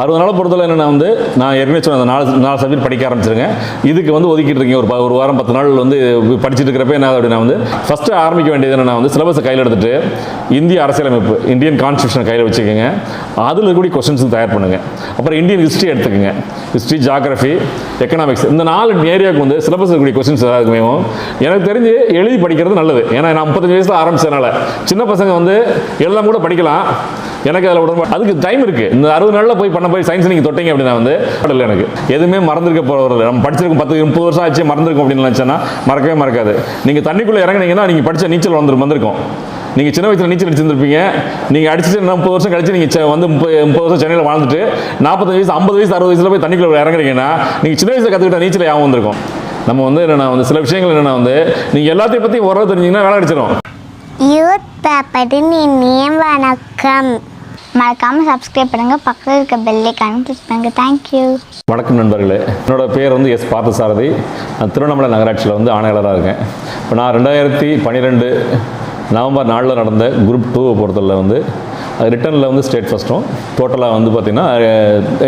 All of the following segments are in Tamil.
அறுபது நாளை பொறுத்தவரை என்னென்னா வந்து நான் ஏற்கனவே சொன்ன அந்த நாலு நாலு சப்ஜெக்ட் படிக்க ஆரம்பிச்சிருங்க. இதுக்கு வந்து ஒதுக்கிட்டு இருக்கீங்க. ஒரு ஒரு வாரம் பத்து நாள் வந்து படிச்சுட்டு இருக்கிறப்ப என்ன அப்படின்னா வந்து ஃபஸ்ட்டு ஆரம்பிக்க வேண்டியது என்னென்னா வந்து சிலபஸை கையில் எடுத்துட்டு இந்திய அரசியலமைப்பு இந்தியன் கான்ஸ்டியூஷனை கையில் வச்சுக்கோங்க. அதில் இருக்கக்கூடிய கொஸ்டின்ஸ் தயார் பண்ணுங்க. அப்புறம் இந்தியன் ஹிஸ்ட்ரி எடுத்துக்கோங்க. ஹிஸ்ட்ரி ஜாகிரஃபி எக்கனாமிக்ஸ் இந்த நாலு ஏரியாவுக்கு வந்து சிலபஸ் இருக்கக்கூடிய கொஸ்டின்ஸ் ஏதாவது வேணும் எனக்கு தெரிஞ்சு எழுதி படிக்கிறது நல்லது. ஏன்னா நான் முப்பத்தஞ்சு வயசில் ஆரம்பிச்சதுனால. சின்ன பசங்க வந்து எல்லாம் கூட படிக்கலாம். எனக்கு அதில் உடம்பு அதுக்கு டைம் இருக்குது இந்த அறுபது நாளில் போய் பண்ண போய் சயின்ஸ் நீங்கள் தொட்டீங்க அப்படின்னா வந்து இல்லை எனக்கு. எதுவுமே மறந்துருக்க போகிறது நம்ம படிச்சிருக்கோம் பத்து முப்பது வருஷம் ஆச்சு மறந்துருக்கும் அப்படின்னு நினச்சேன்னா மறக்கவே மறக்காது. நீங்கள் தண்ணிக்குள்ளே இறங்குனீங்கன்னா நீங்கள் படித்த நீச்சல் வந்துரு வந்திருக்கும். நீங்கள் சின்ன வயசில் நீச்சல் அடிச்சிருந்துருப்பீங்க. நீங்கள் அடிச்சுட்டு முப்பது வருஷம் கழிச்சு நீங்கள் வந்து முப்பது முப்பது வருஷம் சென்னையில் வாழ்ந்துட்டு நாற்பது வயசு ஐம்பது வயசு அறுபது வயசில் போய் தண்ணிக்குள்ள இறங்குறீங்கன்னா நீங்கள் சின்ன வயசில் கற்றுக்கிட்ட நீச்சல் யாவும் வந்திருக்கும். நம்ம வந்து என்னென்னா வந்து சில விஷயங்கள் என்னென்னா வந்து நீங்கள் எல்லாத்தையும் பற்றி உரம் தெரிஞ்சிங்கன்னா வேலை அடிச்சிடும் யூத் பேப்பரின் இனிய வணக்கம். மறக்காமல் சப்ஸ்கிரைப் பண்ணுங்கள் பக்கத்தில் இருக்க பெல்லைக்கான கிளிக் பண்ணுங்கள் தேங்க்யூ வணக்கம் நண்பர்களே. என்னோட பேர் வந்து எஸ் பார்த்தசாரதி. நான் திருவண்ணாமலை நகராட்சியில் வந்து ஆணையாளராக இருக்கேன். இப்போ நான் ரெண்டாயிரத்தி பன்னிரெண்டு நவம்பர் நாலில் நடந்த குரூப் டூவை பொறுத்தவரை வந்து ரிட்டனில் வந்து ஸ்டேட் ஃபஸ்ட்டும் டோட்டலாக வந்து பார்த்திங்கன்னா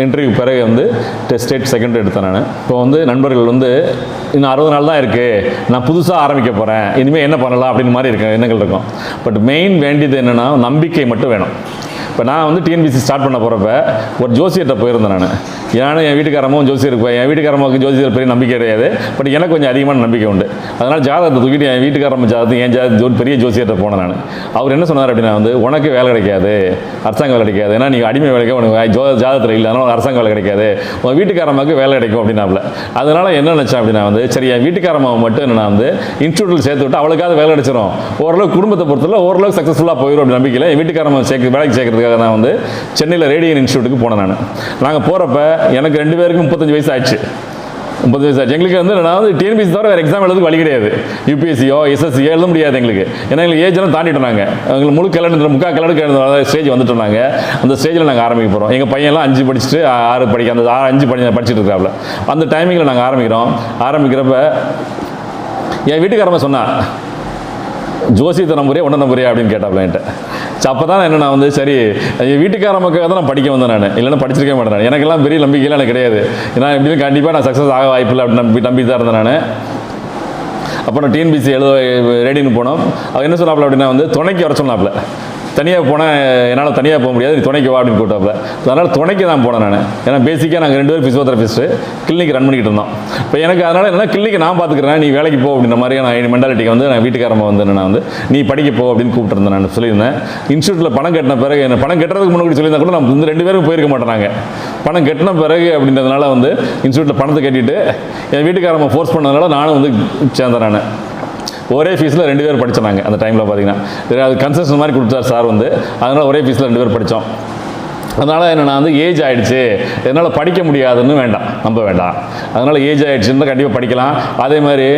இன்டர்வியூ பிறகு வந்து ஸ்டேட் செகண்ட் எடுத்தேன் நான். இப்போ வந்து நண்பர்கள் வந்து இன்னும் அறுபது நாள் தான் இருக்குது நான் புதுசாக ஆரம்பிக்க போகிறேன் இனிமேல் என்ன பண்ணலாம் அப்படின்னு மாதிரி இருக்க எண்ணங்கள் இருக்கும். பட் மெயின் வேண்டியது என்னென்னா நம்பிக்கை மட்டும் வேணும். இப்போ நான் வந்து டிஎன்பிசி ஸ்டார்ட் பண்ண போகிறப்ப ஒரு ஜோசியர்கிட்ட போயிருந்தேன் நான். ஏன்னா என் வீட்டுக்காரமும் ஜோசியர் இருப்பேன் என் வீட்டுக்காரமாவுக்கு ஜோசியர் பெரிய நம்பிக்கை கிடையாது. பட் எனக்கு கொஞ்சம் அதிகமான நம்பிக்கை உண்டு. அதனால் ஜாதகத்தை தூக்கிட்டு என் வீட்டுக்காரம்ம ஜாதகத்தை என் ஜாதகத்தை பெரிய ஜோசியர்கிட்ட போனேன் நான். அவர் என்ன சொன்னார் அப்படின்னா வந்து உனக்கு வேலை கிடைக்காது. அரசாங்க வேலை கிடைக்காது. ஏன்னா நீ அடிமை வேலைக்கு உனக்கு ஜோ ஜாதகத்தில் இல்லை. அதனால் அரசாங்க வேலை கிடைக்காது. உன் வீட்டுக்காரமாவுக்கு வேலை கிடைக்கும் அப்படின்னாப்ல. அதனால் என்ன நினச்சேன் அப்படின்னா வந்து சரி என் வீட்டுக்காரமாவை மட்டும் நான் வந்து இன்ஸ்டியூட்டில் சேர்த்து விட்டு அவளுக்காவது வேலை கிடைச்சிரும். ஓரளவுக்கு குடும்பத்தை பொறுத்தவரை ஓரளவுக்கு சக்ஸஸ்ஃபுல்லாக போயிடும் அப்படி நம்பிக்கையில். என் வீட்டுக்காரமாக சேர்க்க வேலைக்கு சேர்க்கறதுக்காக நான் வந்து சென்னையில் ரேடியன் இன்ஸ்டியூட்டுக்கு போனேன் நான். நாங்கள் போகிறப்ப எனக்கு ரெண்டு பேருக்கும் முப்பத்தஞ்சு வயசு ஆச்சு முப்பது வயசு ஆச்சு எங்களுக்கு வந்து நான் வந்து டிஎன்பிசி தவிர வேறு எக்ஸாம் எழுதுக்கு வழி கிடையாது. யூபிஎஸ்சியோ எஸ்எஸ்சியோ எழுத முடியாது எங்களுக்கு. ஏன்னா எங்களுக்கு ஏஜ் எல்லாம் தாண்டிட்டோம் நாங்கள் எங்களுக்கு முழு முக்கால் முக்கா கலடு ஸ்டேஜ் வந்துட்டோம் நாங்கள் அந்த ஸ்டேஜில் நாங்கள் ஆரம்பிக்க போகிறோம் எங்கள் பையன்லாம் அஞ்சு படிச்சுட்டு ஆறு படிக்க அந்த ஆறு அஞ்சு படி படிச்சுட்டு இருக்காப்புல அந்த டைமிங்கில் நாங்கள் ஆரம்பிக்கிறோம். ஆரம்பிக்கிறப்ப என் வீட்டுக்காரம்மா சொன்னா ஜோசியத்தை நம்புறியா உன்ன நம்புறியா? அப்படின்னு கேட்டாப்ல என்கிட்ட. அப்போ தான் என்ன நான் வந்து சரி என் வீட்டுக்காரமக்காக தான் நான் படிக்க வந்தேன் நான். இல்லைன்னா படிச்சிருக்க மாட்டேன் நான். எனக்கெல்லாம் பெரிய நம்பிக்கையெல்லாம் எனக்கு கிடையாது. ஏன்னா எப்படியும் கண்டிப்பாக நான் சக்ஸஸ் ஆக வாய்ப்பில்லை அப்படின்னு நம்பி நம்பி தான் இருந்தேன் நான். அப்போ நான் டிஎன்பிசி எழுத ரெடின்னு போனோம். அவர் என்ன சொன்னாப்ல அப்படின்னா வந்து துணைக்கு வர சொன்னாப்ல தனியாக போனால் என்னால் தனியாக போக முடியாது நீ துணைக்கு வா அப்படின்னு கூட்டாப்ல அதனால் துணைக்கு தான் போனேன் நான். ஏன்னா பேசிக்காக நாங்கள் ரெண்டு பேரும் ஃபிசியோதெரபிஸ்ட்டு கிளினிக் ரன் பண்ணிக்கிட்டு இருந்தோம். இப்போ எனக்கு அதனால் என்னென்னா கிளினிக் நான் பார்த்துக்கிறேன் நீ வேலைக்கு போ அப்படின்ற மாதிரி நான் என் மென்டாலிட்டிக்கு வந்து நான் வீட்டுக்காரமாக வந்து நான் வந்து நீ படிக்க போ அப்படின்னு கூப்பிட்டுருந்தேன் நான் சொல்லியிருந்தேன். இன்ஸ்டியூட்டில் பணம் கட்டின பிறகு என்ன பணம் கட்டுறதுக்கு முன்னாடி சொல்லியிருந்தா கூட நம்ம வந்து ரெண்டு பேரும் போயிருக்க மாட்டேறாங்க பணம் கட்டின பிறகு அப்படின்றதுனால வந்து இன்ஸ்டியூட்டில் பணத்தை கட்டிட்டு என் வீட்டுக்காரமாக ஃபோர்ஸ் பண்ணதுனால நானும் வந்து சேர்ந்தேன் நான். ஒரே ஃபீஸில் ரெண்டு பேர் படிச்சாங்க அந்த டைமில் பார்த்தீங்கன்னா அது கன்செஷன் மாதிரி கொடுத்தார் சார் வந்து. அதனால் ஒரே ஃபீஸில் ரெண்டு பேர் படித்தோம் அதனால் என்னென்னா வந்து ஏஜ் ஆகிடுச்சு என்னால் படிக்க முடியாதுன்னு வேண்டாம். நம்ப வேண்டாம். அதனால் ஏஜ் ஆகிடுச்சுன்னு கண்டிப்பாக படிக்கலாம். அதே மாதிரி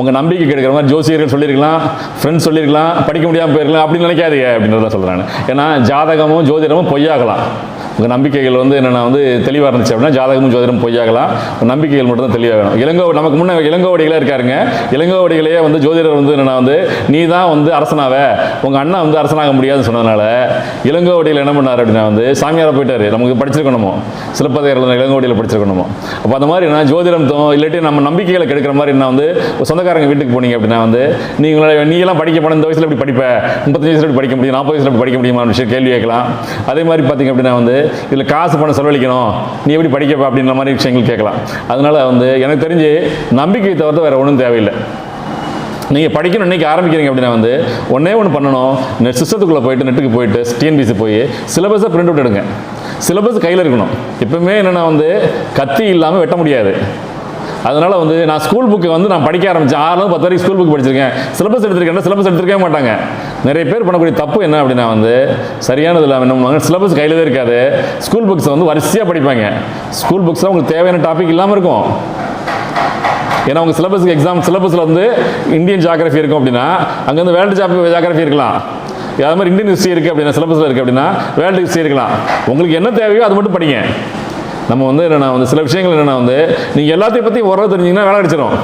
உங்கள் நம்பிக்கை கெடுக்கிற மாதிரி ஜோசியர்கள் சொல்லியிருக்கலாம். ஃப்ரெண்ட்ஸ் சொல்லியிருக்கலாம். படிக்க முடியாமல் போயிருக்கலாம். அப்படின்னு நினைக்காதீங்க அப்படின்றத சொல்கிறேன் ஏன்னா ஜாதகமும் ஜோதிடமும் பொய்யாகலாம். உங்கள் நம்பிக்கைகள் வந்து என்னென்னா வந்து தெளிவாக இருந்துச்சு அப்படின்னா ஜாதகமும் ஜோதிடம் பொய்யாகலாம். நம்பிக்கைகள் மட்டும் தான் தெளிவாக வேணும். இளங்கோ நமக்கு முன்னே இளங்கோவடிகளாக இருக்காருங்க. இளங்கோவடிகளையே வந்து ஜோதிடர் வந்து என்னென்னா வந்து நீ தான் வந்து அரசனாவ. உங்கள் அண்ணன் வந்து அரசனாக முடியாதுன்னு சொன்னதுனால இளங்கோவடிகள் என்ன பண்ணார் அப்படின்னா வந்து சாமியார் போயிட்டாரு. நமக்கு படிச்சிருக்கணுமோ? சிலப்பதிகாரில் இளங்கோடியில் படிச்சிருக்கணுமோ? அப்போ அந்த மாதிரி என்ன ஜோதிடம் இல்லாட்டி நம்ம நம்பிக்கைகளை கெடுக்கிற மாதிரி என்ன வந்து ஒரு சொந்தக்காரங்க வீட்டுக்கு போனீங்க அப்படின்னா வந்து நீங்கள நீங்களாம் படிக்க போன இந்த வயசில் எப்படி படிப்ப? முப்பத்தஞ்சு வயசில் எப்படி படிக்க முடியும்? நாற்பது வயசில் எப்படி படிக்க முடியுமா? விஷயம் கேள்வி கேட்கலாம். அதே மாதிரி பார்த்தீங்க அப்படின்னா வந்து இதில் காசு பணம் செலவழிக்கணும். நீ எப்படி படிக்கப்ப? அப்படின்ற மாதிரி விஷயங்கள் கேட்கலாம். அதனால வந்து எனக்கு தெரிஞ்சு நம்பிக்கை தவிர்த்து வேறு ஒன்றும் தேவையில்லை. நீங்கள் படிக்கணும் இன்னைக்கு ஆரம்பிக்கிறீங்க அப்படின்னா வந்து ஒன்றே ஒன்று பண்ணணும். நெட் சிஸ்டத்துக்குள்ளே போயிட்டு நெட்டுக்கு போயிட்டு டிஎன்பிசி போய் சிலபஸை பிரிண்ட் அவுட் எடுங்க. சிலபஸ் கையில் இருக்கணும். எப்பவுமே என்னென்னா வந்து கத்தி இல்லாமல் வெட்ட முடியாது. அதனால் வந்து நான் ஸ்கூல் புக்கு வந்து நான் படிக்க ஆரம்பித்தேன் ஆறுலேருந்து பத்து வரைக்கும் ஸ்கூல் புக் படிச்சிருக்கேன். சிலபஸ் எடுத்திருக்கேன் சிலபஸ் எடுத்துருக்கவே மாட்டாங்க. நிறைய பேர் பண்ணக்கூடிய தப்பு என்ன அப்படின்னா வந்து சரியானது இல்லாமல் என்ன பண்ணுவாங்க? சிலபஸ் கையில் தான் இருக்காது. ஸ்கூல் புக்ஸை வந்து வரிசையாக படிப்பாங்க. ஸ்கூல் புக்ஸில் உங்களுக்கு தேவையான டாபிக் இல்லாமல் இருக்கும். ஏன்னா உங்கள் சிலபஸ்க்கு எக்ஸாம் சிலபஸில் வந்து இந்தியன் ஜாகிரஃபி இருக்கும் அப்படின்னா அங்கே வந்து வேர்ல்டு ஜாப் ஜாகிரஃபி இருக்கலாம். அது மாதிரி இந்தியன் ஹிஸ்ட்ரி இருக்குது அப்படின்னா சிலபஸில் இருக்குது அப்படின்னா வேர்ல்டு ஹிஸ்ட்ரி இருக்கலாம். உங்களுக்கு என்ன தேவையோ அது மட்டும் படிங்க. நம்ம வந்து என்னென்னா வந்து சில விஷயங்கள் என்னென்னா வந்து நீங்கள் எல்லாத்தையும் பற்றி உறவு தெரிஞ்சிங்கன்னா வேலை கிடைச்சிரும்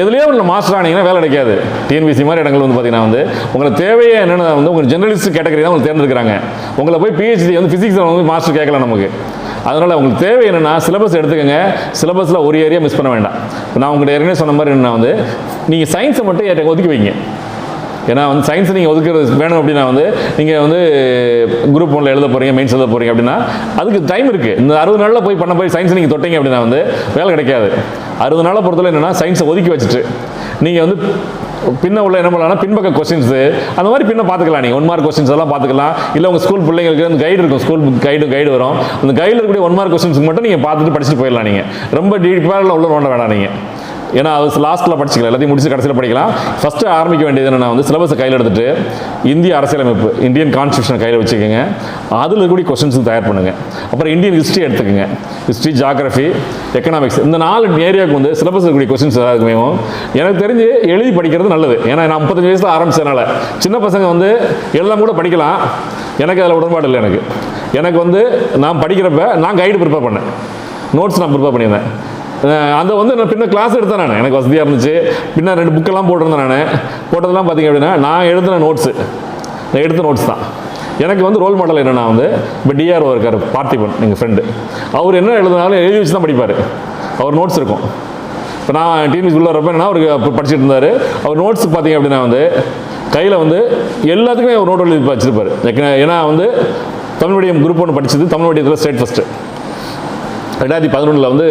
எதுலேயோ ஒன்று மாஸ்டர் ஆனீங்கன்னா வேலை கிடைக்காது டிஎன்பிசி மாதிரி இடங்கள் வந்து பார்த்தீங்கன்னா வந்து உங்களுக்கு தேவையே என்னென்ன வந்து உங்களுக்கு ஜெர்னலிஸ்ட் கேட்டகரி தான் உங்களுக்கு தேர்ந்தெடுக்கிறாங்க. உங்களை போய் பிஹெச்டி வந்து ஃபிசிக்ஸில் வந்து மாஸ்டர் கேட்கலாம் நமக்கு. அதனால் உங்களுக்கு தேவை என்னென்னா சிலபஸ் எடுத்துக்கோங்க. சிலபஸில் ஒரு ஏரியா மிஸ் பண்ண வேண்டாம். நான் உங்கள்கிட்ட ஏற்கனவே சொன்ன மாதிரி என்ன வந்து நீங்கள் சயின்ஸை மட்டும் ஏற்ற ஒதுக்கி வைங்க. ஏன்னா வந்து சயின்ஸ் நீங்கள் ஒதுக்குறது வேணும் அப்படின்னா வந்து நீங்கள் வந்து குரூப் ஒன்றில் எழுத போகிறீங்க மெயின்ஸ் எழுத போகிறீங்க அப்படின்னா அதுக்கு டைம் இருக்குது இந்த அறுபது நாளில் போய் பண்ண போய் சயின்ஸ் நீங்கள் தொட்டீங்க அப்படின்னா வந்து வேலை கிடைக்காது. அறுபது நாளை பொறுத்தவரை என்னென்னா சயின்ஸை ஒதுக்கி வச்சுட்டு நீங்கள் வந்து பின்ன உள்ள என்ன பண்ணலாம்னா பின்பக்க கொஸ்டின்ஸு அந்த மாதிரி பின்ன பார்த்துக்கலாம் நீங்கள் ஒன் மார்க் கொஸ்டின்ஸ் எல்லாம் பார்த்துக்கலாம். இல்லை உங்கள் ஸ்கூல் பிள்ளைங்களுக்கு அந்த கைடு இருக்கும். ஸ்கூல் கைடு கைடு வரும். அந்த கைடில் இருக்கக்கூடிய ஒன் மார்க் கொஸ்டின்ஸ் மட்டும் நீங்கள் பார்த்துட்டு படிச்சுட்டு போயிடலாம் நீங்கள் ரொம்ப டீப்பாக உள்ள நோண்ட வேணாம் நீங்கள் ஏன்னா அது லாஸ்ட்டில் படிச்சிக்கலாம். எல்லாத்தையும் முடிச்சு கடைசியில் படிக்கலாம். ஃபஸ்ட்டு ஆரம்பிக்க வேண்டியது என்னன்னா வந்து சிலபஸை கையில் எடுத்துட்டு இந்திய அரசியலமைப்பு இந்தியன் கான்ஸ்டியூஷனை கையில் வச்சுக்கோங்க. அதில் இருக்கக்கூடிய கொஸ்டின்ஸ் தயார் பண்ணுங்கள் அப்புறம் இந்தியன் ஹிஸ்ட்ரி எடுத்துக்கோங்க. ஹிஸ்ட்ரி ஜாகிரஃபி எக்கனாமிக்ஸ் இந்த நாலு ஏரியாவுக்கு வந்து சிலபஸ் இருக்கக்கூடிய கொஸ்டின்ஸ் ஏதாவது எனக்கு தெரிஞ்சு எழுதி படிக்கிறது நல்லது. ஏன்னா நான் முப்பத்தஞ்சு வயசில் ஆரம்பிச்சதுனால. சின்ன பசங்க வந்து எல்லாம் கூட படிக்கலாம். எனக்கு அதில் உடன்பாடு இல்லை எனக்கு. எனக்கு வந்து நான் படிக்கிறப்ப நான் கைடு ப்ரிப்பேர் பண்ணேன். நோட்ஸ் நான் ப்ரிப்பேர் பண்ணியிருந்தேன். அதை அந்த வந்து நான் பின்ன கிளாஸ் எடுத்தேன் நான். எனக்கு வசதியாக இருந்துச்சு. பின்ன ரெண்டு புக்கெல்லாம் போட்டிருந்தேன் நான். போட்டதெல்லாம் பார்த்தீங்க அப்படின்னா நான் எழுதின நோட்ஸு நான் எடுத்த நோட்ஸ் தான். எனக்கு வந்து ரோல் மாடல் என்னென்னா வந்து இப்போ டிஆர்ஓ இருக்கார் பார்த்திபன் எங்கள் ஃப்ரெண்டு அவர் என்ன எழுதினாலும் எழுதி வச்சு தான் படிப்பார். அவர் நோட்ஸ் இருக்கும். இப்போ நான் டிவி உள்ள வரப்ப என்ன அவருக்கு அப்போ படிச்சுட்டு இருந்தார். அவர் நோட்ஸ் பார்த்தீங்க அப்படின்னா வந்து கையில் வந்து எல்லாத்துக்குமே ஒரு நோட் எழுதி வச்சிருப்பாரு. ஏன்னா- ஏன்னா வந்து தமிழ் மீடியம் குரூப் ஒன்று படிச்சது தமிழ் மீடியத்தில் ஸ்டேட் ஃபஸ்ட்டு ரெண்டாயிரத்தி பதினொன்றில் வந்து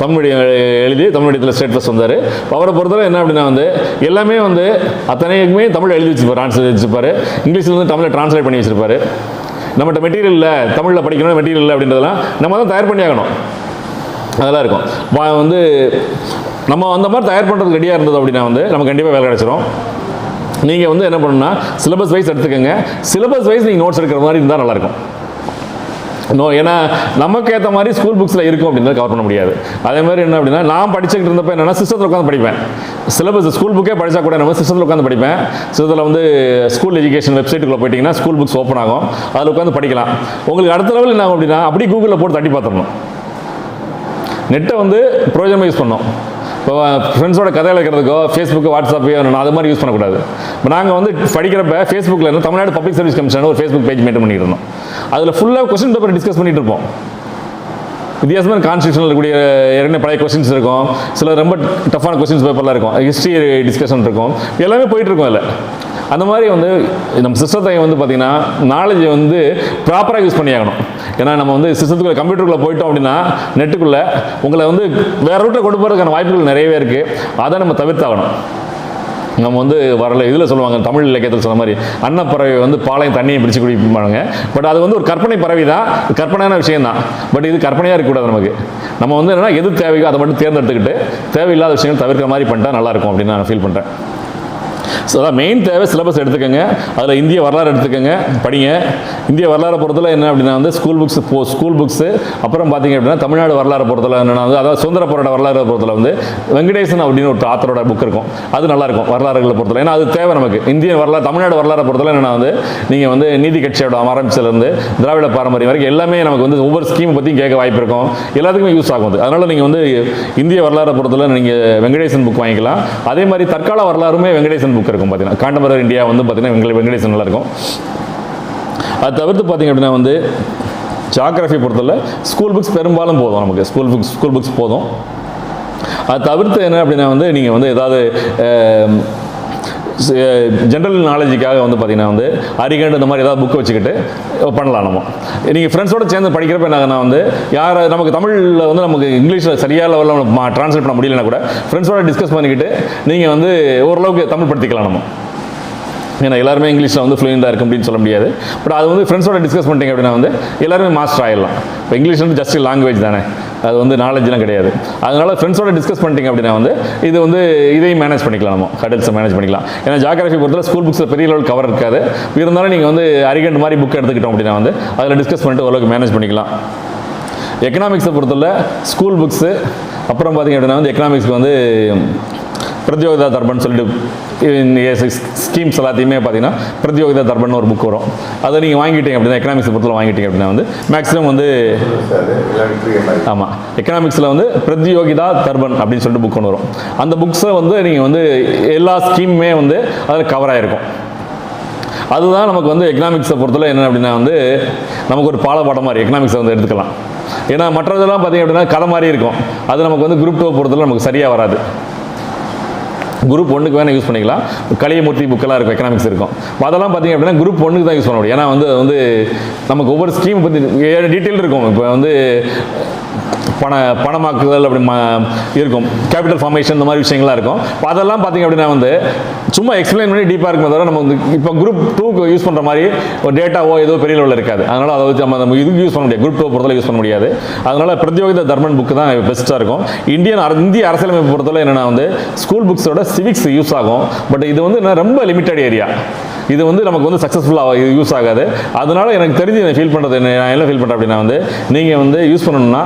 தமிழ் மீடியம் எழுதி தமிழ் மீடியத்தில் ஸ்டேட்லஸ் வந்தார். அவரை பொறுத்தவரை என்ன அப்படின்னா வந்து எல்லாமே வந்து அத்தனைக்குமே தமிழ் எழுதி வச்சிருப்பார் ட்ரான்ஸ்லேட் வச்சிருப்பாரு. இங்கிலீஷில் வந்து தமிழை ட்ரான்ஸ்லேட் பண்ணி வச்சிருப்பாரு. நம்மகிட்ட மெட்டீரியல் இல்லை தமிழில் படிக்கணும் மெட்டீரியல் இல்லை அப்படின்றதெல்லாம் நம்ம தான் தயார் பண்ணி ஆகணும். அதெல்லாம் இருக்கும். வந்து நம்ம அந்த மாதிரி தயார் பண்ணுறதுக்கு ரெடியாக இருந்தது அப்படின்னா வந்து நம்ம கண்டிப்பாக வேலை கிடச்சிரும். நீங்கள் வந்து என்ன பண்ணணும்னா சிலபஸ் வைஸ் எடுத்துக்கோங்க. சிலபஸ் வைஸ் நீங்கள் நோட்ஸ் எடுக்கிற மாதிரி இருந்தால் நல்லாயிருக்கும் நோ ஏன்னா நமக்கு ஏற்ற மாதிரி ஸ்கூல் புக்ஸில் இருக்கும் அப்படின்றத கவர் பண்ண முடியாது. அதே மாதிரி என்ன அப்படின்னா நான் படிச்சுக்கிட்டு இருந்தப்ப என்னன்னா சிஸ்டத்தில் உட்காந்து படிப்பேன். சிலபஸ் ஸ்கூல் புக்கே படித்தா கூட நம்ம சிஸ்டத்தில் உட்காந்து படிப்பேன். சிஸ்டத்தில் வந்து ஸ்கூல் எஜுகேஷன் வெப்சைட்டுக்குள்ளே போயிட்டீங்கன்னா ஸ்கூல் புக்ஸ் ஓப்பன் ஆகும். அதில் உட்காந்து படிக்கலாம். உங்களுக்கு அடுத்த லெவல் என்ன ஆகும் அப்படின்னா அப்படியே கூகுளில் போட்டு தட்டி பார்த்துடணும். நெட்டை வந்து ப்ரோஜனமாக யூஸ் பண்ணோம் இப்போ ஃப்ரெண்ட்ஸோட கதை எழுக்கிறதுக்கோ ஃபேஸ்புக்கு வாட்ஸ்அப்பு நான் அது மாதிரி யூஸ் பண்ணக்கூடாது. இப்போ நாங்கள் வந்து படிக்கிறப்ப ஃபேஸ்புக்கில் இருந்து தமிழ்நாடு பப்ளிக் சர்வீஸ் கமிஷன் ஒரு ஃபேஸ்புக் பேஜ் மெயின்டைன் பண்ணிட்டு இருந்தோம். அதில் ஃபுல்லாக கொஸ்டின் பேப்பர் டிஸ்கஸ் பண்ணிட்டு இருப்போம். வித்தியாசமான கான்ஸ்டியூஷனில் இருக்கக்கூடிய ஏற்கனவே பழைய கொஸ்டின்ஸ் இருக்கும். சில ரொம்ப டஃப்பான கொஸ்டின்ஸ் பேப்பர்லாம் இருக்கும். ஹிஸ்ட்ரி டிஸ்கஷன் இருக்கும். எல்லாமே போயிட்டுருக்கும் அதில். அந்த மாதிரி வந்து நம்ம சிஸ்டத்தை வந்து பார்த்திங்கன்னா நாலேஜை வந்து ப்ராப்பராக யூஸ் பண்ணியாகணும். ஏன்னா நம்ம வந்து சிஸ்டத்துக்குள்ளே கம்ப்யூட்டருக்குள்ளே போயிட்டோம் அப்படின்னா நெட்டுக்குள்ளே உங்களை வந்து வேறு ரூட்டில் கொண்டு போகிறதுக்கான வாய்ப்புகள் நிறையவே இருக்குது அதை நம்ம தவிர்த்தாகணும். நம்ம வந்து வரல இதில் சொல்லுவாங்க தமிழ் இலக்கியத்தில் சொன்ன மாதிரி அன்னப்பறவை வந்து பாலையும் தண்ணியை பிடிச்சி குடிப்பாங்க. பட் அது வந்து ஒரு கற்பனை பறவை தான் கற்பனையான விஷயம் தான் பட் இது கற்பனையாக இருக்கக்கூடாது நமக்கு. நம்ம வந்து என்னன்னா எது தேவையோ அதை மட்டும் தேர்ந்தெடுத்துக்கிட்டு தேவையில்லாத விஷயங்கள் தவிர்க்கிற மாதிரி பண்ணிட்டா நல்லாயிருக்கும் அப்படின்னு நான் ஃபீல் பண்ணுறேன் அதான் மெயின் தேவை சிலபஸ் எடுத்துக்கோங்க. அதில் இந்திய வரலாறு எடுத்துக்கோங்க. படிங்க. இந்திய வரலாறு பொறுத்தல என்ன அப்படின்னா வந்து ஸ்கூல் புக்ஸ் போ ஸ்கூல் புக்ஸு அப்புறம் பார்த்தீங்க அப்படின்னா தமிழ்நாடு வரலாறு பொறுத்தல என்னென்னா வந்து அதாவது சுதந்திர போராட்ட வரலாறு பொறுத்தல வந்து வெங்கடேசன் அப்படின்னு ஒரு ஆத்தரோட புக் இருக்கும். அது நல்லாயிருக்கும் வரலாறுகளை பொறுத்தல ஏன்னா அது தேவை நமக்கு. இந்திய வரலாறு தமிழ்நாடு வரலாறு பொறுத்தல என்னென்னா வந்து நீங்கள் வந்து நீதி கட்சியோட ஆரம்பிச்சிலேருந்து திராவிட பாரம்பரியம் வரைக்கும் எல்லாமே நமக்கு வந்து ஒவ்வொரு ஸ்கீம் பற்றியும் கேட்க வாய்ப்பு இருக்கும். எல்லாத்துக்குமே யூஸ் ஆகும் அது. அதனால் நீங்கள் வந்து இந்திய வரலாறு பொறுத்தல நீங்கள் வெங்கடேசன் புக் வாங்கிக்கலாம். அதே மாதிரி தற்கால வரலாறுமே வெங்கடேசன் புக் இருக்கும். பார்த்தீங்கன்னா. காண்டமரர் இந்தியா வந்து பார்த்தீங்கன்னா வெங்கட வெங்கடேசன் இருக்கும் அது தவிர்த்து பார்த்தீங்க அப்படின்னா வந்து ஜாகிரஃபி பொறுத்தவரை ஸ்கூல் புக்ஸ் பெரும்பாலும் போதும் நமக்கு. ஸ்கூல் புக்ஸ் ஸ்கூல் புக்ஸ் போதும். அது தவிர்த்து என்ன அப்படின்னா வந்து நீங்கள் வந்து ஏதாவது ஜென்ரல் நாலேஜுக்காக வந்து பார்த்தீங்கன்னா வந்து அரிகண்ட் இந்த மாதிரி ஏதாவது புக் வச்சுக்கிட்டு பண்ணலாம் நம்ம. நீங்கள் ஃப்ரெண்ட்ஸோடு சேர்ந்து படிக்கிறப்ப என்ன வந்து யார் நமக்கு தமிழில் வந்து நமக்கு இங்கிலீஷில் சரியான லெவலில் ட்ரான்ஸ்லேட் பண்ண முடியலன்னா கூட ஃப்ரெண்ட்ஸோட டிஸ்கஸ் பண்ணிக்கிட்டு நீங்கள் வந்து ஓரளவுக்கு தமிழ் படுத்திக்கலாம் நம்ம. ஏன்னா எல்லாருமே இங்கிலீஷில் வந்து ஃப்ளூயண்டாக இருக்கும் அப்படின்னு சொல்ல முடியாது. பட் அது வந்து ஃப்ரெண்ட்ஸோட டிஸ்கஸ் பண்ணிட்டீங்க அப்படின்னா வந்து எல்லாருமே மாஸ்டர் ஆகிடலாம் இப்போ இங்கிலீஷ் வந்து ஜஸ்ட் லாங்குவேஜ் தானே. அது வந்து நாலேஜ்லாம் கிடையாது. அதனால் ஃப்ரெண்ட்ஸோட டிஸ்கஸ் பண்ணிட்டீங்க அப்படின்னா வந்து இது வந்து இதையும் மேனேஜ் பண்ணிக்கலாம் நம்ம. கடல்ஸை மேனேஜ் பண்ணிக்கலாம். ஏன்னா ஜாகிரஃபி பொறுத்தவரை ஸ்கூல் புக்ஸில் பெரிய லெவல் கவர் இருக்காது. இருந்தாலும் நீங்கள் வந்து அரிகண்ட் மாதிரி புக் எடுத்துக்கிட்டோம் அப்படின்னா வந்து அதில் டிஸ்கஸ் பண்ணிட்டு ஓரளவுக்கு மேனேஜ் பண்ணிக்கலாம். எக்கனாமிக்ஸை பொறுத்தவரை ஸ்கூல் புக்ஸு அப்புறம் பார்த்தீங்க அப்படின்னா வந்து எக்கனாமிக்ஸ்க்கு வந்து பிரத்யோகிதா தர்பன் சொல்லிட்டு ஸ்கீம்ஸ் எல்லாத்தையுமே பார்த்தீங்கன்னா பிரத்யோகிதா தர்பன் ஒரு புக் வரும். அதை நீங்கள் வாங்கிட்டீங்க அப்படின்னா எக்கனாமிக்ஸ் பொறுத்தவரை வாங்கிட்டீங்க அப்படின்னா வந்து மேக்ஸிமம் வந்து ஆமாம் எக்கனாமிக்ஸில் வந்து பிரத்யோகிதா தர்பன் அப்படின்னு சொல்லிட்டு புக் ஒன்று வரும். அந்த புக்ஸை வந்து நீங்கள் வந்து எல்லா ஸ்கீமுமே வந்து அதில் கவர் ஆகிருக்கும் அதுதான் நமக்கு வந்து எக்கனாமிக்ஸை பொறுத்தவரை என்ன அப்படின்னா வந்து நமக்கு ஒரு பாடப்பாடம் மாதிரி எக்கனாமிக்ஸை வந்து எடுத்துக்கலாம். ஏன்னா மற்றதெல்லாம் பார்த்தீங்க அப்படின்னா கதை மாதிரி இருக்கும். அது நமக்கு வந்து குரூப் டூ பொறுத்தவரை நமக்கு சரியாக வராது. குரூப் ஒன்றுக்கு வேணால் யூஸ் பண்ணிக்கலாம். கலியமூர்த்தி புக்கெல்லாம் இருக்கும் எக்கனாமிக்ஸ் இருக்கும். அதெல்லாம் பார்த்தீங்க அப்படின்னா குரூப் ஒன்றுக்கு தான் யூஸ் பண்ண முடியும். ஏன்னா வந்து வந்து நமக்கு ஒவ்வொரு ஸ்ட்ரீம் பற்றி ஏழு டீட்டெயில் இருக்கும். இப்போ வந்து பண பணமாக்குதல் அப்படி இருக்கும். கேபிட்டல் ஃபார்மேஷன் இந்த மாதிரி விஷயங்கள்லாம் இருக்கும். இப்போ அதெல்லாம் பார்த்தீங்க அப்படின்னா வந்து சும்மா எக்ஸ்பிளைன் பண்ணி டீப்பாக இருக்கும் தவிர நம்ம வந்து இப்போ குரூப் டூக்கு யூஸ் பண்ணுற மாதிரி ஒரு டேட்டாவோ ஏதோ பெரிய லெவலில் இருக்காது. அதனால் அதை வச்சு நம்ம நம்ம இதுக்கு யூஸ் பண்ண முடியாது. குரூப் டூ பொறுத்தவரை யூஸ் பண்ண முடியாது. அதனால் பிரத்யோகித தர்மன் புக்கு தான் பெஸ்ட்டாக இருக்கும். இந்தியன் அர- இந்திய அரசியலமைப்பு பொறுத்தவரை என்னென்னா வந்து ஸ்கூல் புக்ஸோட சிவிக்ஸ் யூஸ் ஆகும். பட் இது வந்து என்ன ரொம்ப லிமிட்டட் ஏரியா இது வந்து நமக்கு வந்து சக்ஸஸ்ஃபுல்லாக யூஸ் ஆகாது. அதனால எனக்கு தெரிஞ்சு நான் ஃபீல் பண்ணுறது நான் என்ன ஃபீல் பண்ணுறேன் அப்படின்னா வந்து நீங்கள் வந்து யூஸ் பண்ணணும்னா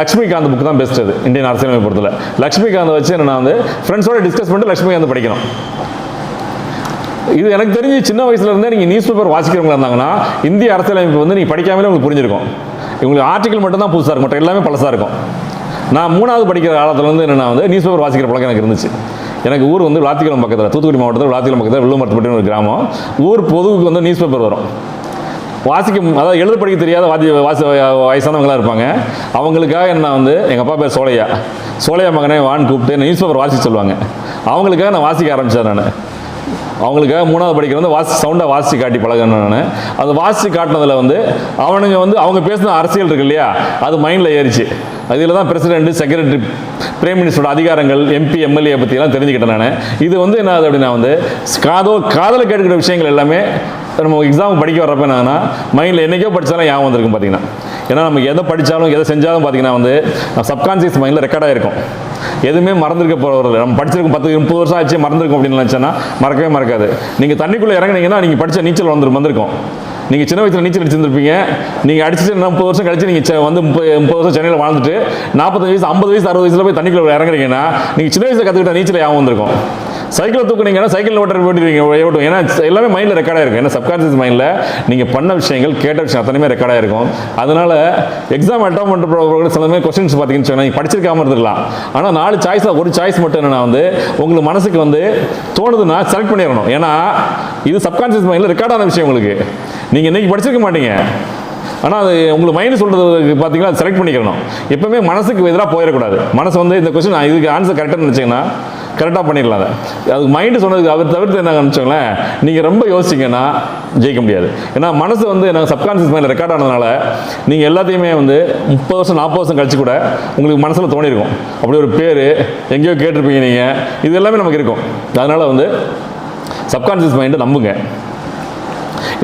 லக்ஷ்மிகாந்த் புக் தான் பெஸ்ட் அது இந்தியன் அரசியலமை பொறுத்தல லக்ஷ்மிகாந்த் வச்சு என்னென்னா வந்து ஃப்ரெண்ட்ஸோட டிஸ்கஸ் பண்ணிட்டு லக்ஷ்மிகாந்த் படிக்கணும். இது எனக்கு தெரிஞ்சு சின்ன வயசுல இருந்தே நீங்கள் நியூஸ் பேப்பர் வாசிக்கிறவங்களா இருந்தாங்கன்னா இந்திய அரசியலமைப்பு வந்து நீங்கள் படிக்காமலே உங்களுக்கு புரிஞ்சிருக்கும். உங்களுக்கு ஆர்டிக்கல் மட்டும் தான் புதுசாக இருக்கும் மற்ற எல்லாமே பழசாக இருக்கும். நான் மூணாவது படிக்கிற காலத்துலேருந்து வந்து வந்து நியூஸ் பேப்பர் வாசிக்கிற பழக்கம் எனக்கு இருந்துச்சு. எனக்கு ஊர் வந்து விளாத்திக்குளம் பக்கத்தில் தூத்துக்குடி மாவட்டத்தில் விளாத்திக்குளம் பக்கத்தில் வில்லுமரத்துப்பட்டின்னு ஒரு கிராமம். ஊர் பொதுவுக்கு வந்து நியூஸ் பேப்பர் வரும். வாசிக்க அதாவது எழுத படிக்க தெரியாத வாதி வாசி வயசானவங்களாம் இருப்பாங்க. அவங்களுக்காக என்ன வந்து எங்கள் அப்பா பேர் சோலையா. சோலையா மகனே வான்னு கூப்பிட்டு நியூஸ் பேப்பர் வாசிக்க சொல்லுவாங்க. அவங்களுக்காக நான் வாசிக்க ஆரம்பித்தேன் நான். அவங்களுக்காக மூணாவது படிக்கிற வந்து வாசி சவுண்டாக வாசி காட்டி பழகணும் நான். அது வாசி காட்டினதில் வந்து அவனுங்க வந்து அவங்க பேசின அரசியல் இருக்கு இல்லையா அது மைண்டில் ஏறிச்சு. அதில் தான் பிரசிடென்ட் செக்ரட்டரி பிரைம் மினிஸ்டரோட அதிகாரங்கள் எம்பி எம்எல்ஏ பற்றியெல்லாம் தெரிஞ்சுக்கிட்டேன் நான். இது வந்து என்ன ஆகுது அப்படின்னா வந்து காதோ காதலை கேட்கிற விஷயங்கள் எல்லாமே நம்ம எக்ஸாம் படிக்க வர்றப்ப என்னன்னா மைண்டில் என்றைக்கோ படித்தாலும் ஞாபகம் வந்திருக்கும் பார்த்தீங்கன்னா ஏன்னா நம்ம எதை படித்தாலும் எதை செஞ்சாலும் பார்த்தீங்கன்னா வந்து சப்கான்சியஸ் மைண்டில் ரெக்கார்டாக இருக்கும் எதுவுமே மறந்துருக்க போகிறது நம்ம படிச்சிருக்கோம் பத்து முப்பது வருஷம் ஆச்சு மறந்துருக்கும் அப்படின்னு நினச்சேன்னா மறக்கவே மறக்காது. நீங்கள் தண்ணிக்குள்ளே இறங்குனீங்கன்னா நீங்கள் படித்த நீச்சல் வந்துரு வந்திருக்கும். நீங்கள் சின்ன வயசில் நீச்சல் அடிச்சிருந்துருப்பீங்க. நீங்கள் அடிச்சுட்டு முப்பது வருஷம் கழிச்சு நீங்கள் வந்து முப்பது முப்பது வருஷம் சென்னையில் வாழ்ந்துட்டு நாற்பத்தஞ்சு வயசு ஐம்பது வயசு அறுபது வயசில் போய் தண்ணிக்குள்ளே இறங்குறீங்கன்னா நீங்கள் சின்ன வயசில் கற்றுக்கிட்ட நீச்சல் ஞாபகம் வந்திருக்கும். சைக்கிளை தூக்குனீங்கன்னா சைக்கிள் ஓட்டர் ஓட்டிருக்கீங்க ஓட்டும். ஏன்னா எல்லாமே மைண்டில் ரெக்கார்டாக இருக்கும். ஏன்னா சப்கான்சியஸ் மைண்டில் நீங்கள் பண்ண விஷயங்கள் கேட்ட விஷயம் அத்தனையுமே ரெக்கார்டாக இருக்கும். அதனால எக்ஸாம் அட்டம் பண்ணுற சில மாதிரி கொஸ்டின்ஸ் பார்த்தீங்கன்னு சொன்னால் நீங்கள் படிச்சிருக்காமல் இருந்துக்கலாம் ஆனால் நாலு சாய்ஸில் ஒரு சாய்ஸ் மட்டும் என்னென்னா வந்து உங்களுக்கு மனசுக்கு வந்து தோணுதுன்னா செலக்ட் பண்ணிடணும். ஏன்னா இது சப்கான்சியஸ் மைண்டில் ரெக்கார்டான விஷயம் உங்களுக்கு. நீங்கள் இன்றைக்கி படிச்சிருக்க மாட்டீங்க. ஆனால் அது உங்களுக்கு மைண்ட் சொல்கிறது பார்த்தீங்கன்னா அது செலக்ட் பண்ணிக்கணும். எப்பவுமே மனசுக்கு எதிராக போயிடக்கூடாது. மனசு வந்து இந்த கொஸ்டின் இதுக்கு ஆன்சர் கரெக்டாக நினச்சிங்கன்னா கரெக்டாக பண்ணிடலாம் அதை. அதுக்கு மைண்டு சொன்னதுக்கு அவர் தவிர்த்து என்ன நினச்சோங்களேன் நீங்கள் ரொம்ப யோசிச்சிங்கன்னா ஜெயிக்க முடியாது. ஏன்னா மனசு வந்து எனக்கு சப்கான்சியஸ் மைண்டில் ரெக்கார்ட் ஆனதுனால நீங்கள் எல்லாத்தையுமே வந்து முப்பது வருஷம் நாற்பது வருஷம் கழிச்சு கூட உங்களுக்கு மனசில் தோணியிருக்கும் அப்படி ஒரு பேர் எங்கேயோ கேட்டிருப்பீங்க நீங்கள் இது எல்லாமே நமக்கு இருக்கும். அதனால் வந்து சப்கான்சியஸ் மைண்டை நம்புங்க.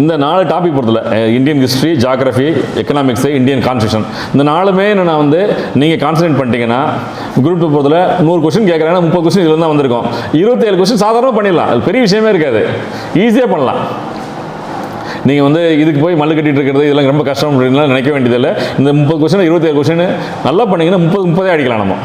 இந்த நாலு topic பொறுத்தல Indian history geography economics Indian constitution இந்த நாலுமே நான் வந்து நீங்கள் கான்சன்ட்ரேட் பண்ணிட்டீங்கன்னா குரூப் டூ பொறுத்தல நூறு கொஸ்டின் கேட்குறேன்னா முப்பது கொஸ்டின் இதில் தான் வந்திருக்கும். இருபத்தேழு கொஸ்டின் சாதாரணமாக பண்ணிடலாம். அது பெரிய விஷயமே இருக்காது. ஈஸியாக பண்ணலாம். நீங்கள் வந்து இதுக்கு போய் மல்லு கட்டிட்டு இருக்கிறது இதெல்லாம் ரொம்ப கஷ்டம் அப்படின்லாம் நினைக்க வேண்டியதில்லை. இந்த முப்பது கொஸ்டின் இருபத்தேழு கொஸ்டின் நல்லா பண்ணீங்கன்னா முப்பது முப்பதே அடிக்கலாம் நம்ம.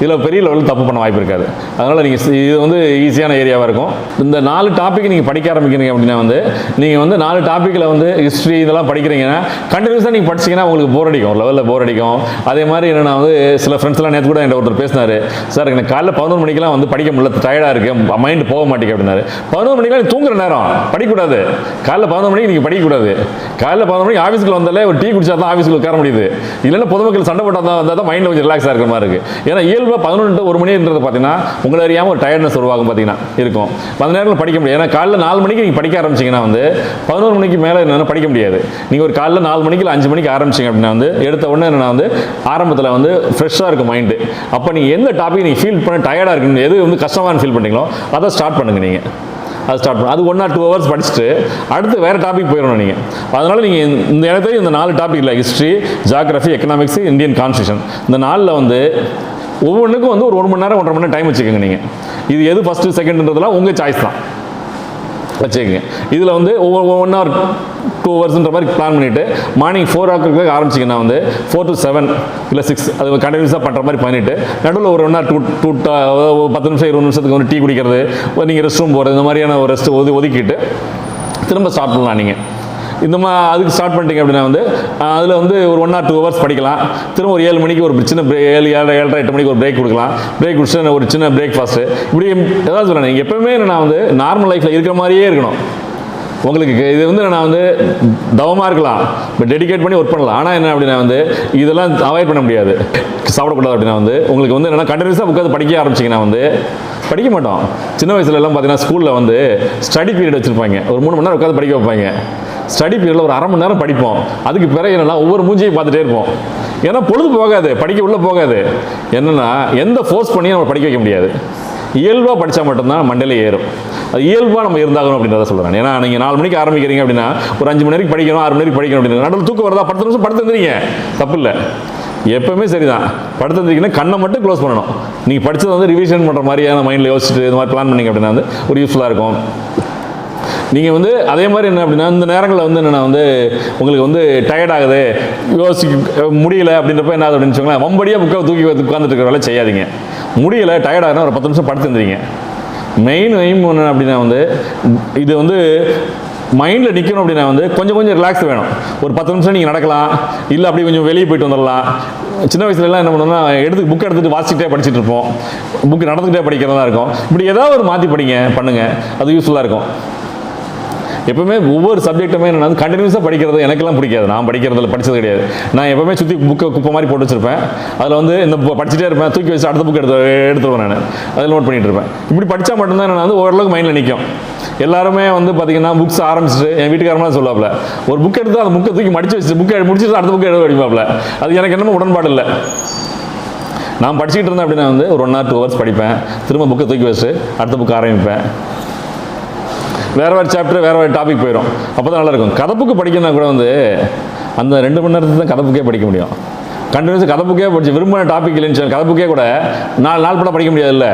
இதில் பெரிய லெவலில் தப்பு பண்ண வாய்ப்பு இருக்காது. அதனால் நீங்கள் இது வந்து ஈஸியான ஏரியாவாக இருக்கும். இந்த நாலு டாபிக் நீங்கள் படிக்க ஆரம்பிக்கிறீங்க அப்படின்னா வந்து நீங்கள் வந்து நாலு டாப்பிக்கில் வந்து ஹிஸ்ட்ரி இதெல்லாம் படிக்கிறீங்கன்னா கண்டினியூஸாக நீங்கள் படிச்சீங்கன்னா உங்களுக்கு போர் அடிக்கும். ஒரு லெவலில் போர் அடிக்கும். அதே மாதிரி என்னென்னா வந்து சில ஃப்ரெண்ட்ஸ்லாம் நேற்று கூட என்கிட்ட ஒருத்தர் பேசினார். சார் எனக்கு காலைல பதினொரு மணிக்கெல்லாம் வந்து படிக்க முடியல. டயர்டாக இருக்குது மைண்டு போக மாட்டேங்க அப்படின்னாரு. பதினொரு மணிக்கெல்லாம் தூங்குற நேரம். படிக்கக்கூடாது. காலைல பதினொரு மணிக்கு நீங்கள் படிக்கக்கூடாது. காலைல பதினொரு மணிக்கு ஆஃபீஸ்க்குள்ள வந்தாலே ஒரு டீ குடிச்சா தான் ஆஃபீஸ்க்கு உட்கார முடியுது. இல்லைன்னா பொதுமக்கள் சண்டை போட்டால் தான் வந்தால் தான் மைண்டில் கொஞ்சம் ரிலாக்ஸாக இருக்கிற மாதிரி இருக்குது ஏன்னா இயல்பாக பதினொன்று ஒரு மணின்றது பார்த்தீங்கன்னா உங்களை அறியாமல் ஒரு டயர்ட்னஸ் உருவாகும் பார்த்தீங்கன்னா இருக்கும். அந்த நேரத்தில் படிக்க முடியாது. ஏன்னா காலைல நாலு மணிக்கு நீங்கள் படிக்க ஆரம்பிச்சீங்கன்னா வந்து பதினோரு மணிக்கு மேலே என்னென்ன படிக்க முடியாது. நீங்கள் ஒரு காலைல நாலு மணிக்கு இல்லை அஞ்சு மணிக்கு ஆரம்பிச்சிங்க அப்படின்னா வந்து எடுத்த உடனே என்னென்னா வந்து ஆரம்பத்தில் வந்து ஃப்ரெஷ்ஷாக இருக்கும் மைண்டு அப்போ நீங்கள் எந்த டாபிக் நீங்கள் ஃபீல் பண்ண டயர்டாக இருக்குன்னு எது வந்து கஷ்டமான ஃபீல் பண்ணுறீங்களோ அதை ஸ்டார்ட் பண்ணுங்கள் நீங்கள் அது ஸ்டார்ட் பண்ணு. அது ஒன் ஆர் டூ ஹவர்ஸ் படிச்சுட்டு அடுத்து வேறு டாபிக் போயிடணும் நீங்கள் அதனால் நீங்கள் இந்த இடத்துல இந்த நாலு டாபிக் இல்லை history geography economics Indian constitution இந்த நாளில் வந்து ஒவ்வொன்றுக்கும் வந்து ஒரு ஒரு மணி நேரம் ஒன்றரை மணி நேரம் டைம் வச்சுக்கோங்க நீங்கள் இது எது ஃபஸ்ட்டு செகண்ட்ன்றதுலாம் உங்கள் சாய்ஸ் தான். வச்சுக்கோங்க. இதில் வந்து ஒவ்வொரு ஒன் ஹவர் டூ ஹவர்ஸ்ன்ற மாதிரி பிளான் பண்ணிவிட்டு மார்னிங் ஃபோர் ஹவர்க்கு ஆரம்பிச்சிங்கன்னா வந்து ஃபோர் டு செவன் இல்லை சிக்ஸ் அது கண்டினியூஸாக பண்ணுற மாதிரி பண்ணிவிட்டு நடுவில் ஒரு ஒன் ஹவர் டூ டூ பத்து நிமிஷம் இருபது நிமிஷத்துக்கு வந்து டீ குடிக்கிறது நீங்கள் ரெஸ்ட் ரூம் போகிறது இந்த மாதிரியான ஒரு ரெஸ்ட் ஒது ஒதுக்கிட்டு திரும்ப ஸ்டார்ட் பண்ணலாம் நீங்கள் இந்த மா அதுக்கு ஸ்டார்ட் பண்ணிட்டீங்க அப்படின்னா வந்து அதில் வந்து ஒரு ஒன் ஆர் டூ ஹவர்ஸ் படிக்கலாம். திரும்ப ஒரு ஏழு மணிக்கு ஒரு சின்ன பிரே ஏழு ஏழரை ஏழரை எட்டு மணிக்கு ஒரு பிரேக் கொடுக்கலாம். பிரேக் குடிச்சு ஒரு சின்ன பிரேக்ஃபாஸ்ட்டு இப்படி ஏதாவது சொல்லலாம் நீங்கள் எப்பவுமே நான் வந்து நார்மல் லைஃப்பில் இருக்கிற மாதிரியே இருக்கணும். உங்களுக்கு இது வந்து நான் வந்து தவமாக இருக்கலாம். இப்போ டெடிகேட் பண்ணி ஒர்க் பண்ணலாம். ஆனால் என்ன அப்படின்னா வந்து இதெல்லாம் அவாய்ட் பண்ண முடியாது. சாப்பிடக்கூடாது அப்படின்னா வந்து உங்களுக்கு வந்து என்னென்னா கண்டினியூஸாக உட்காந்து படிக்க ஆரம்பிச்சிங்கன்னா வந்து படிக்க மாட்டோம். சின்ன வயசுல எல்லாம் பார்த்தீங்கன்னா ஸ்கூலில் வந்து ஸ்டடி பீரியட் வச்சுருப்பாங்க. ஒரு மூணு மணி நேரம் உட்காந்து படிக்க வைப்பாங்க. ஸ்டடி பீரியடில் ஒரு அரை மணி நேரம் படிப்போம். அதுக்கு பிறகு என்னன்னா ஒவ்வொரு மூஞ்சியும் பார்த்துட்டே இருப்போம். ஏன்னா பொழுது போகாது படிக்க உள்ளே போகாது. என்னென்னா எந்த ஃபோர்ஸ் பண்ணியும் நம்ம படிக்க வைக்க முடியாது. இயல்பாக படித்தா மட்டும்தான் மண்டையில் ஏறும். அது இயல்பாக நம்ம இருந்தாகணும் அப்படின்றத சொல்கிறேன் ஏன்னா நீங்கள் நாலு மணிக்கு ஆரம்பிக்கிறீங்க அப்படின்னா ஒரு அஞ்சு மணி நேரம் படிக்கணும் ஆறு மணி நேரம் படிக்கணும் அப்படின்னு நடுவில் தூக்கம் வரதா? பத்து நிமிஷம் படுத்து தப்பு இல்லை எப்பவுமே சரிதான். படுத்துருந்தீங்கன்னா கண்ணை மட்டும் க்ளோஸ் பண்ணணும். நீங்கள் படித்தது வந்து ரிவிஷன் பண்ணுற மாதிரியான மைண்டில் யோசிச்சுட்டு இது மாதிரி பிளான் பண்ணிங்க அப்படின்னா வந்து ஒரு யூஸ்ஃபுல்லாக இருக்கும். நீங்கள் வந்து அதே மாதிரி என்ன அப்படின்னா இந்த நேரங்களில் வந்து என்னென்னா வந்து உங்களுக்கு வந்து டயர்ட் ஆகுது யோசிக்க முடியல அப்படின்றப்ப என்ன ஆகுது அப்படின்னு வச்சுக்கோங்களேன் வம்படியாக புக்கை தூக்கி உட்காந்துட்டு இருக்கிற வேலை செய்யாதீங்க. முடியல டயர்ட் ஒரு பத்து நிமிஷம் படுத்துருந்தீங்க மெயின் எய்ம் ஒன்று அப்படின்னா வந்து இது வந்து மைண்டில் நிற்கணும் அப்படின்னா வந்து கொஞ்சம் கொஞ்சம் ரிலாக்ஸ் வேணும். ஒரு பத்து நிமிஷம் நீங்கள் நடக்கலாம் இல்லை அப்படி கொஞ்சம் வெளியே போயிட்டு வந்துடலாம் சின்ன வயசுலலாம் என்ன பண்ணுவோம்னா எடுத்து புக் எடுத்துகிட்டு வாசிக்கிட்டே படிச்சுட்டு இருப்போம். புக் நடந்துக்கிட்டே படிக்கிறதா இருக்கும். இப்படி ஏதாவது ஒரு மாற்றி படிங்க பண்ணுங்கள் அது யூஸ்ஃபுல்லாக இருக்கும். எப்பவுமே ஒவ்வொரு சப்ஜெக்ட்டுமே என்ன கண்டினியூஸாக படிக்கிறது எனக்கெல்லாம் பிடிக்காது. நான் படிக்கிறதுல படித்தது கிடையாது. நான் எப்பவுமே சுற்றி புக்கை குப்பை மாதிரி போட்டு வச்சிருப்பேன். அதில் வந்து இந்த படிச்சுட்டே இருப்பேன். தூக்கி வச்சு அடுத்த புக் எடுத்து எடுத்துருவேன் நான். அதில் நோட் பண்ணிட்டு இருப்பேன். இப்படி படித்தா மட்டும்தான் நான் வந்து ஓரளவுக்கு மைண்டில் நிற்கும் எல்லாருமே வந்து பார்த்தீங்கன்னா புக்ஸ் ஆரம்பிச்சுட்டு என் வீட்டுக்காரமாக சொல்லுவாப்ல ஒரு புக் எடுத்து அந்த புக்கை தூக்கி மடிச்சு வச்சு புக்கை முடிச்சுட்டு அடுத்த புக்கை எடுத்து படிப்பாப்ல அது எனக்கு என்னமோ உடன்பாடு இல்லை. நான் படிச்சுக்கிட்டு இருந்தேன் அப்படின்னா வந்து ஒரு ஒன் ஆர் டூ ஹவர்ஸ் படிப்பேன். திரும்ப புக்கை தூக்கி வச்சுட்டு அடுத்த புக் ஆரம்பிப்பேன். வேறு வேறு சாப்டர் வேறு வேறு டாபிக் போயிடும் அப்போ தான் நல்லாயிருக்கும். கதை புக்கு படிக்கணும்னா கூட வந்து அந்த ரெண்டு மணி நேரத்துக்கு தான் கதை புக்கே படிக்க முடியும். கண்டினியூஸ் கதை புக்கே படிச்சு விரும்பின டாபிக் இல்லைன்னு சொல்லி கதை புக்கே கூட நாலு நாள் படம் படிக்க முடியாதுல்ல?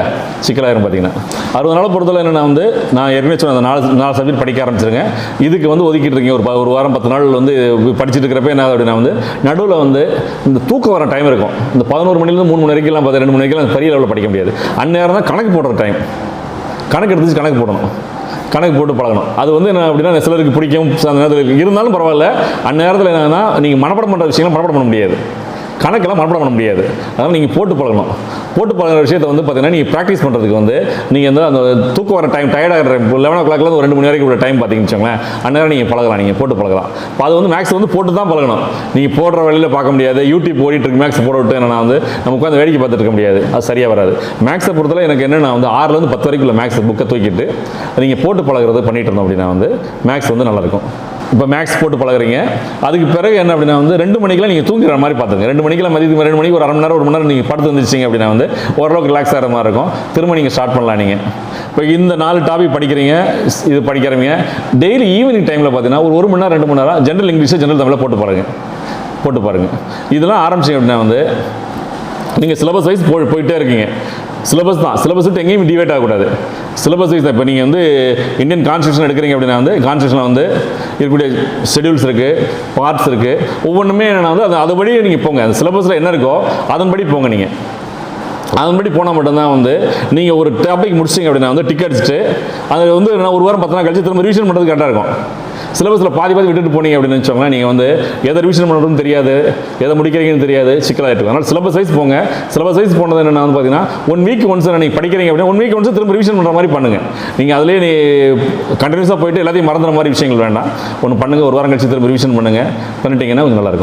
சிக்கலாயிரும் பார்த்தீங்கன்னா அறுபது நாள் பொறுத்தவரை என்னென்னா வந்து நான் ஏற்கனவே சொன்ன அந்த நாலு நாலு சப்ஜெக்ட் படிக்க ஆரம்பிச்சிருங்க. இதுக்கு வந்து ஒதுக்கிட்டு இருக்கீங்க. ஒரு ஒரு வாரம் பத்து நாள் வந்து படிச்சுட்டு இருக்கிறப்ப என்ன ஆகுது அப்படின்னா வந்து நடுவில் வந்து இந்த தூக்கம் வர டைம் இருக்கும். இந்த பதினோரு மணிலேருந்து மூணு மணி வரைக்கும்லாம் பார்த்து ரெண்டு மணி வரைக்கும் பெரிய லெவலில் படிக்க முடியாது. அந்நேரம் தான் கணக்கு போடுற டைம் கணக்கு எடுத்துச்சு கணக்கு போடணும். கணக்கு போட்டு பழகணும். அது வந்து என்ன அப்படின்னா சிலருக்கு பிடிக்கும் அந்த நேரத்தில் இருந்தாலும் பரவாயில்ல அந்நேரத்தில் என்னன்னா நீங்கள் மனப்படம் பண்ணுற விஷயங்களை மனப்படம் பண்ண முடியாது. கணக்கெல்லாம் மனப்பாடம் பண்ண முடியாது. அதனால் நீங்கள் போட்டு பழகணும். போட்டு பழகுற விஷயத்தை வந்து பார்த்தீங்கன்னா நீங்கள் ப்ராக்டிஸ் பண்ணுறதுக்கு வந்து நீங்கள் வந்து அந்த தூக்கம் வர டைம் டயர்டாகிற லெவன் ஓ கிளாக்லேருந்து ஒரு ரெண்டு மணி வரைக்கும் உள்ள டைம் பார்த்தீங்கன்னு வச்சுக்கோங்களேன் அந்நேரம் நீங்கள் பழகலாம் நீங்கள் போட்டு பழகலாம். இப்போ அது வந்து மேக்ஸ் வந்து போட்டு தான் பழகணும். நீங்கள் போடுற வழியில் பார்க்க முடியாது. யூடியூப் ஓடிட்டு இருக்கு மேக்ஸ் போட விட்டு என்னென்னா வந்து நம்ம உட்காந்து வேடிக்கை பார்த்துட்டு இருக்க முடியாது. அது சரியாக வராது. மேக்ஸை பொறுத்தவரை எனக்கு என்னென்னா வந்து ஆறுலேருந்து பத்து வரைக்கும் உள்ள மேக்ஸ் புக்கை தூக்கிட்டு நீங்கள் போட்டு பழகிறது பண்ணிட்டு இருந்தோம் அப்படின்னா வந்து மேக்ஸ் வந்து நல்லாயிருக்கும் இப்போ மேக்ஸ் போட்டு பழகுறீங்க. அதுக்கு பிறகு என்ன அப்படின்னா வந்து ரெண்டு மணிக்கெல்லாம் நீங்கள் தூங்குற மாதிரி பார்த்துங்க. ரெண்டு மணிக்கெல்லாம் மதியத்துக்கு ரெண்டு மணிக்கு ஒரு அரை மணி நேரம் ஒரு மணி நேரம் நீங்கள் படுத்து வந்துச்சிங்க அப்படின்னா வந்து ஓரளவுக்கு ரிலாக்ஸ் ஆகிற மாதிரி இருக்கும். திரும்ப நீங்கள் ஸ்டார்ட் பண்ணலாம் நீங்கள் இப்போ இந்த நாலு டாபிக் படிக்கிறீங்க இது படிக்கிறவங்க டெய்லி ஈவினிங் டைமில் பார்த்தீங்கன்னா ஒரு ஒரு மணி நேரம் ரெண்டு மணி நேரம் ஜென்ரல் இங்கிலீஷ் ஜென்ரல் தமிழில் போட்டு பாருங்க. போட்டு பாருங்கள் இதெல்லாம் ஆரம்பிச்சிங்க அப்படின்னா வந்து நீங்கள் சிலபஸ் வைஸ் போய் போயிட்டே இருக்கீங்க. சிலபஸ் தான். சிலபஸ் விட்டு எங்கேயும் டிவைட் ஆகக்கூடாது. சிலபஸ் வைஸ் இப்போ நீங்கள் வந்து இந்தியன் கான்ஸ்டியூஷன் எடுக்கிறீங்க அப்படின்னா வந்து கான்ஸ்டியூஷனில் வந்து இருக்கக்கூடிய ஷெடியூல்ஸ் இருக்குது பார்ட்ஸ் இருக்குது ஒவ்வொன்றுமே என்னென்னா வந்து அது அதுபடி நீங்கள் போங்க. அந்த சிலபஸில் என்ன இருக்கோ அதன்படி போங்க நீங்கள் அதன்படி போனால் மட்டும்தான் வந்து நீங்கள் ஒரு டாபிக் முடிச்சிங்க அப்படின்னா வந்து டிக்கெட் அடிச்சுட்டு அது வந்து ஒரு வாரம் பத்து நாள் கழிச்சு திரும்ப ரிவிஷன் பண்ணுறது கரெக்டாக இருக்கும். சிலபஸில் பாதி பாதி விட்டுட்டு போனீங்க அப்படின்னு நினச்சோம்னா நீங்கள் வந்து எதை ரிவிஷன் பண்ணுறதுன்னு தெரியாது எதை முடிக்கிறீங்கன்னு தெரியாது சிக்கலாகிட்டு இருக்கும் அதனால் சிலபஸ் வைஸ் போங்க. சிலபஸ் வைஸ் போனது என்னென்னா வந்து பார்த்தீங்கன்னா ஒன் வீக் ஒன்ஸ் நீங்கள் படிக்கிறீங்க அப்படின்னா ஒன் வீக் ஒன்ஸ் திரும்ப ரிவிஷன் பண்ணுற மாதிரி பண்ணுங்கள் நீங்கள் அதிலே நீ கண்டினியூஸாக போயிட்டு எல்லாத்தையும் மறந்துற மாதிரி விஷயங்கள் வேண்டாம். ஒன்று பண்ணுங்கள் ஒரு வாரம் கழிச்சு திரும்ப ரிவிஷன் பண்ணுங்கள் பண்ணிட்டீங்கன்னா கொஞ்சம் நல்லாயிருக்கும்